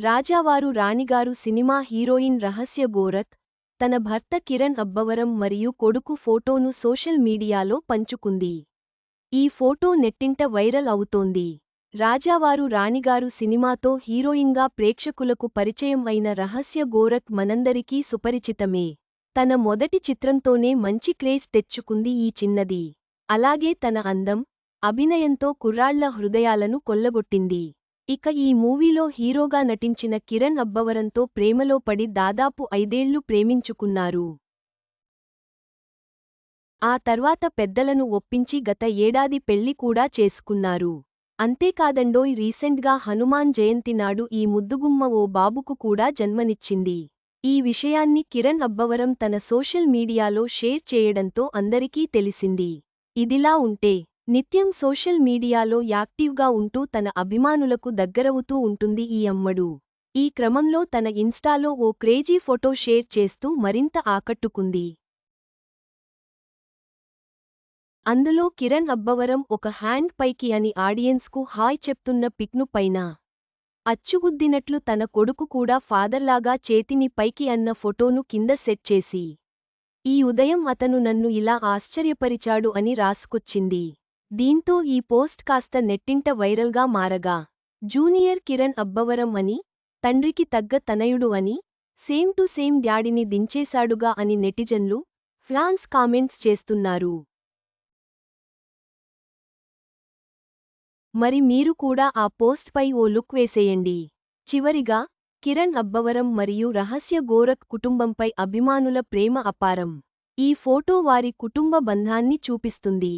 రాజావారు రాణిగారు cinema heroine రహస్య గోరఖ్ తన భర్త కిరణ్ అబ్బవరం మరియు కొడుకు ఫోటోను సోషల్ మీడియాలో పంచుకుంది. ఈ ఫోటో నెట్టింట వైరల్ అవుతోంది. రాజావారు రాణిగారు సినిమాతో హీరోయిన్గా ప్రేక్షకులకు పరిచయం అయిన రహస్య గోరఖ్ మనందరికీ సుపరిచితమే. తన మొదటి చిత్రంతోనే మంచి క్రేజ్ తెచ్చుకుంది ఈ చిన్నది. అలాగే తన అందం అభినయంతో కుర్రాళ్ళ హృదయాలను కొల్లగొట్టింది. ఇక ఈ మూవీలో హీరోగా నటించిన కిరణ్ అబ్బవరంతో ప్రేమలో పడి దాదాపు ఐదేళ్ళు ప్రేమించుకున్నారు. ఆ తర్వాత పెద్దలను ఒప్పించి గత ఏడాది పెళ్ళి కూడా చేసుకున్నారు. అంతేకాదండోయ్ రీసెంట్గా హనుమాన్ జయంతి నాడు ఈ ముద్దుగుమ్మ ఓ బాబుకు కూడా జన్మనిచ్చింది. ఈ విషయాన్ని కిరణ్ అబ్బవరం తన సోషల్ మీడియాలో షేర్ చేయడంతో అందరికీ తెలిసింది. ఇదిలా ఉంటే నిత్యం సోషల్ మీడియాలో యాక్టివ్గా ఉంటూ తన అభిమానులకు దగ్గరవుతూ ఉంటుంది ఈ అమ్మడు. ఈ క్రమంలో తన ఇన్స్టాలో ఓ క్రేజీ ఫోటో షేర్ చేస్తూ మరింత ఆకట్టుకుంది. అందులో కిరణ్ అబ్బవరం ఒక హ్యాండ్ పైకి అని ఆడియన్స్కు హాయ్ చెప్తున్న పిక్ను పైన అచ్చుగుద్దినట్లు తన కొడుకు కూడా ఫాదర్లాగా చేతిని పైకి అన్న ఫోటోను కింద సెట్ చేసి ఈ ఉదయం అతను నన్ను ఇలా ఆశ్చర్యపరిచాడు అని రాసుకొచ్చింది. దీంతో ఈ పోస్ట్ కాస్త నెట్టింట వైరల్గా మారగా. జూనియర్ కిరణ్ అబ్బవరం అని తండ్రికి తగ్గ తనయుడు అని సేమ్ టు సేమ్ డ్యాడిని దించేశాడుగా అని నెటిజన్లు ఫ్యాన్స్ కామెంట్స్ చేస్తున్నారు. మరి మీరు కూడా ఆ పోస్ట్పై ఓ లుక్ వేసేయండి. చివరిగా కిరణ్ అబ్బవరం మరియు రహస్య గోరఖ్ కుటుంబంపై అభిమానుల ప్రేమ అపారం. ఈ ఫోటో వారి కుటుంబ బంధాన్ని చూపిస్తుంది.